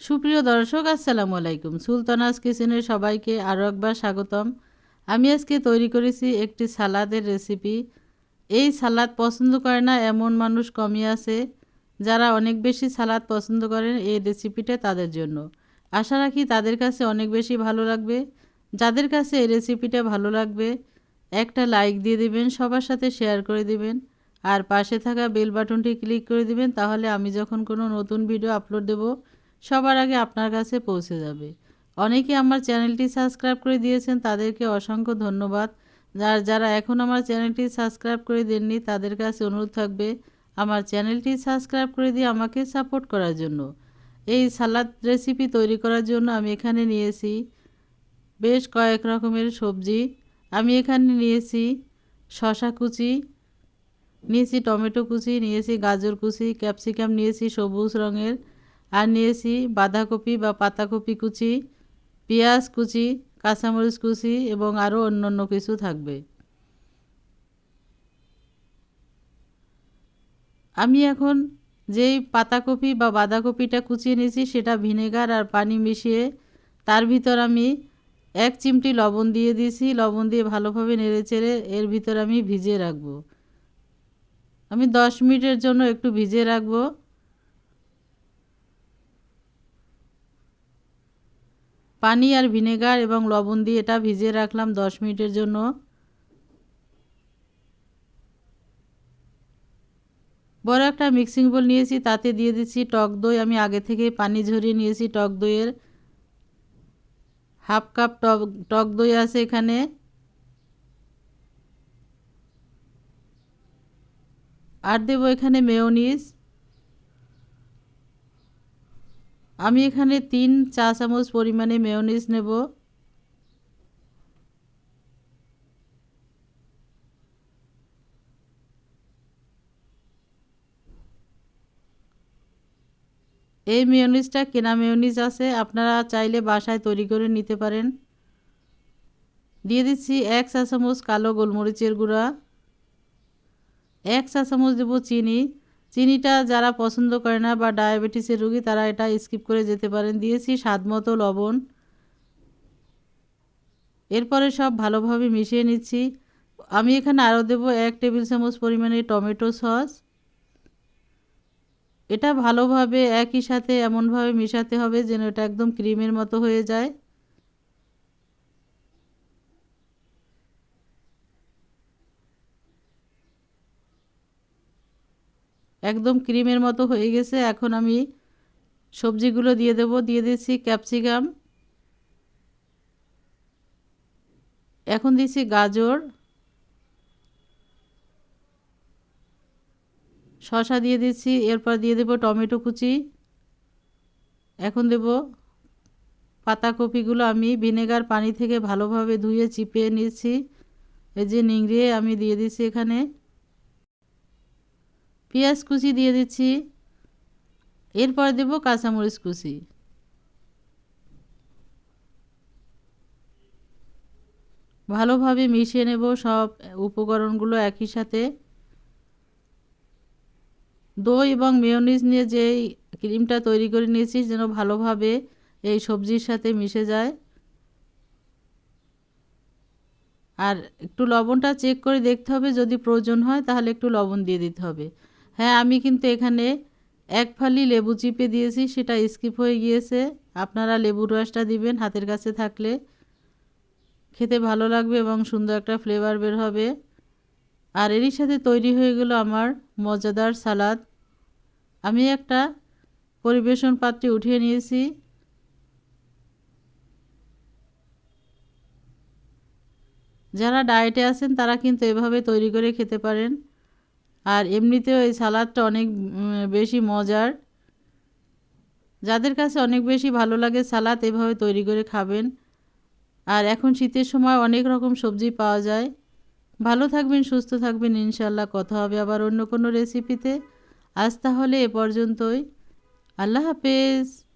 সুপ্রিয় দর্শক, আসসালামু আলাইকুম। সুলতানাস কিচেনে সবাইকে আরও একবার স্বাগতম। আমি আজকে তৈরি করেছি একটি সালাদের রেসিপি। এই সালাদ পছন্দ করে না এমন মানুষ কমই আছে যারা অনেক বেশি সালাদ পছন্দ করেন এই রেসিপিটা তাদের জন্য। আশা রাখি তাদের কাছে অনেক বেশি ভালো লাগবে। যাদের কাছে এই রেসিপিটা ভালো লাগবে, একটা লাইক দিয়ে দিবেন, সবার সাথে শেয়ার করে দিবেন, আর পাশে থাকা বেল বাটনটি ক্লিক করে দিবেন, তাহলে আমি যখন কোনো নতুন ভিডিও আপলোড দেব সবার আগে আপনার কাছে পৌঁছে যাবে। অনেকে আমার চ্যানেলটি সাবস্ক্রাইব করে দিয়েছেন, তাদেরকে অসংখ্য ধন্যবাদ। যার যারা এখন আমার চ্যানেলটি সাবস্ক্রাইব করে দেননি, তাদের কাছে অনুরোধ থাকবে আমার চ্যানেলটি সাবস্ক্রাইব করে দিয়ে আমাকে সাপোর্ট করার জন্য। এই সালাদ রেসিপি তৈরি করার জন্য আমি এখানে নিয়েছি বেশ কয়েক রকমের সবজি। আমি এখানে নিয়েছি শশা কুচি, নিয়েছি টমেটো কুচি, নিয়েছি গাজর কুচি, ক্যাপসিকাম, নিয়েছি সবুজ রঙের আর নিয়েছি বাঁধাকপি বা পাতাকপি কুচি, পেঁয়াজ কুচি, কাঁচামরিচ কুচি এবং আরও অন্য অন্য কিছু থাকবে। আমি এখন যেই পাতাকপি বা বাঁধাকপিটা কুচিয়ে নিয়েছি সেটা ভিনেগার আর পানি মিশিয়ে তার ভিতর আমি এক চিমটি লবণ দিয়ে দিয়েছি। লবণ দিয়ে ভালোভাবে নেড়ে চেড়ে এর ভিতর আমি ভিজিয়ে রাখব। আমি দশ মিনিটের জন্য একটু ভিজিয়ে রাখব। পানি আর ভিনেগার এবং লবণ দিয়ে এটা ভিজিয়ে রাখলাম দশ মিনিটের জন্য। বড় একটা মিক্সিং বোল নিয়েছি, তাতে দিয়ে দিচ্ছি টক দই। আমি আগে থেকে পানি ঝরিয়ে নিয়েছি টক দইয়ের। হাফ কাপ টক টক দই আছে এখানে। আর দেবো এখানে মেয়োনিজ। আমি এখানে তিন চা চামচ পরিমাণে মেয়োনিজ নেব। এই মেয়নিজটা কেনা মেয়নিজ আছে, আপনারা চাইলে বাসায় তৈরি করে নিতে পারেন। দিয়ে দিচ্ছি এক চা চামচ কালো গোলমরিচের গুঁড়া, এক চা চামচ দেবো চিনি। চিনিটা যারা পছন্দ করে না বা ডায়াবেটিসের রুগী, তারা এটা স্কিপ করে যেতে পারেন। দিয়েছি স্বাদ মতো লবণ। এরপরে সব ভালোভাবে মিশিয়ে নিচ্ছি। আমি এখানে আরও দেবো এক টেবিল চামচ পরিমাণে টমেটো সস। এটা ভালোভাবে একই সাথে এমনভাবে মিশাতে হবে যেন এটা একদম ক্রিমের মতো হয়ে যায়। একদম ক্রিমের মতো হয়ে গেছে। এখন আমি সবজিগুলো দিয়ে দেব। দিয়ে দিচ্ছি ক্যাপসিকাম। এখন দিচ্ছি গাজর। শশা দিয়ে দিচ্ছি। এরপর দিয়ে দেব টমেটো কুচি। এখন দেব পাতাকপিগুলো আমি ভিনেগার পানি থেকে ভালোভাবে ধুয়ে চিপে নিচ্ছি। এই যে নিংড়িয়ে আমি দিয়ে দিচ্ছি এখানে। পেঁয়াজ কুচি দিয়ে দিচ্ছি। এরপর দেব কাঁচামরিচ কুচি। ভালোভাবে মিশিয়ে নেব সব উপকরণগুলো একই সাথে। দই এবং মেয়নিজ নিয়ে যেই ক্রিমটা তৈরি করে নিয়েছি যেন ভালোভাবে এই সবজির সাথে মিশে যায়। আর একটু লবণটা চেক করে দেখতে হবে, যদি প্রয়োজন হয় তাহলে একটু লবণ দিয়ে দিতে হবে। হ্যাঁ আমি কিন্তু এখানে এক ফালি লেবু চিপে দিয়েছি, সেটা স্কিপ হয়ে গিয়েছে। আপনারা লেবুর রসটা দিবেন হাতের কাছে থাকলে। খেতে ভালো লাগবে এবং সুন্দর একটা ফ্লেভার বের হবে। আর এরই সাথে তৈরি হয়ে গেল আমার মজাদার সালাদ। আমি একটা পরিবেশন পাত্রে উঠিয়ে নিয়েছি। যারা ডায়েটে আছেন, তারা কিন্তু এভাবে তৈরি করে খেতে পারেন। আর এমনিতেও এই সালাদটা অনেক বেশি মজার। যাদের কাছে অনেক বেশি ভালো লাগে সালাদ, এভাবে তৈরি করে খাবেন। আর এখন শীতের সময় অনেক রকম সবজি পাওয়া যায়। ভালো থাকবেন, সুস্থ থাকবেন ইনশাল্লাহ কথা হবে আবার অন্য কোনো রেসিপিতে আজ তাহলে এ পর্যন্তই। আল্লাহ হাফেজ।